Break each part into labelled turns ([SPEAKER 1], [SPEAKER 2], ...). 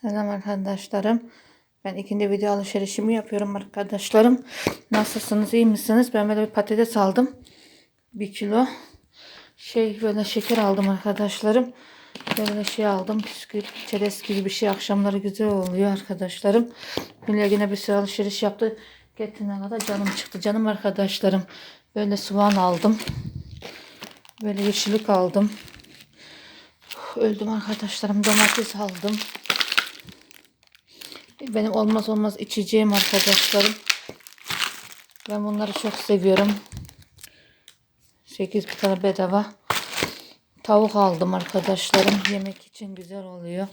[SPEAKER 1] Selam arkadaşlarım. Ben ikinci video alışverişimi yapıyorum arkadaşlarım. Nasılsınız? iyi misiniz? Ben böyle bir patates aldım. Bir kilo. Şey böyle şeker aldım arkadaşlarım. Böyle şey aldım. Bisküvit, çerez gibi bir şey. Akşamları güzel oluyor arkadaşlarım. Hülya yine bir sürü alışveriş yaptı. Getirene kadar canım çıktı. Canım arkadaşlarım. Böyle soğan aldım. Böyle yeşillik aldım. Öldüm arkadaşlarım. Domates aldım. Benim olmaz olmaz içeceğim arkadaşlarım. Ben bunları çok seviyorum. 8 bir tane bedava. Tavuk aldım arkadaşlarım. Yemek için güzel oluyor.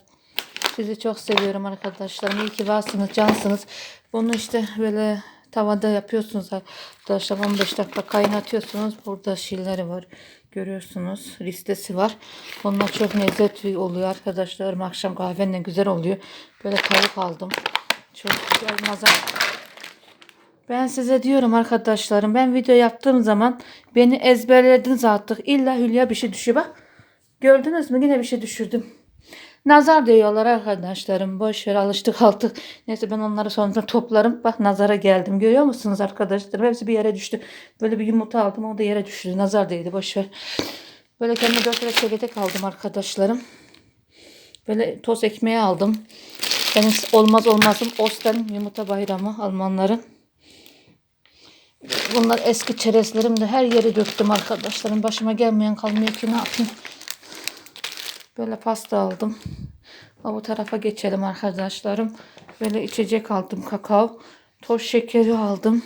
[SPEAKER 1] Sizi çok seviyorum arkadaşlarım. İyi ki varsınız, cansınız. Bunu işte böyle tavada yapıyorsunuz arkadaşlar. 15 dakika kaynatıyorsunuz. Burada şeyleri var. Görüyorsunuz. Listesi var. Bunlar çok lezzetli oluyor arkadaşlar. Akşam kahvenle güzel oluyor. Böyle tavuk aldım. Çok güzel nazar. Ben size diyorum arkadaşlarım. Ben video yaptığım zaman beni ezberlediniz artık. İlla Hülya bir şey düşüyor. Bak. Gördünüz mü? Yine bir şey düşürdüm. Nazar diyorlar arkadaşlarım. Boş ver alıştık artık. Neyse ben onları sonra toplarım. Bak nazara geldim. Görüyor musunuz arkadaşlarım? Hepsi bir yere düştü. Böyle bir yumurta aldım. O da yere düştü. Nazar değdi. Boş ver. Böyle kendime dört tane çekirdek aldım arkadaşlarım. Böyle toz ekmeği aldım. Benim olmaz olmazım Osten yumurta bayramı Almanların. Bunlar eski çerezlerim de her yere döktüm arkadaşlarım. Başıma gelmeyen kalmıyor ki ne yapayım. Böyle pasta aldım. Ha, Bu tarafa geçelim arkadaşlarım. Böyle içecek aldım kakao. Toz şekeri aldım.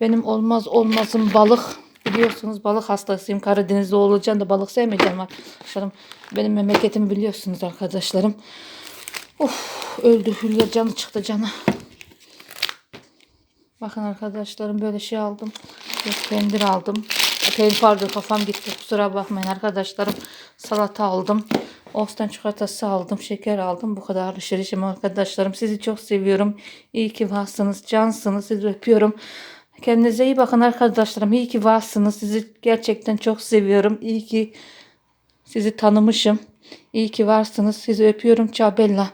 [SPEAKER 1] Benim olmaz olmazım balık. Biliyorsunuz balık hastasıyım. Karadeniz'de olacağım da balık sevmeyeceğim arkadaşlarım. Benim memleketim biliyorsunuz arkadaşlarım. Of öldü Hülya canı çıktı canı. Bakın arkadaşlarım böyle şey aldım. Peynir aldım. Peynir pardon kafam gitti. Kusura bakmayın arkadaşlarım. Salata aldım. Ostan çikolatası aldım. Şeker aldım. Bu kadar alışverişim arkadaşlarım. Sizi çok seviyorum. İyi ki varsınız. Cansınız. Sizi öpüyorum. Kendinize iyi bakın arkadaşlarım. İyi ki varsınız. Sizi gerçekten çok seviyorum. İyi ki sizi tanımışım. İyi ki varsınız. Sizi öpüyorum. Ciao Bella.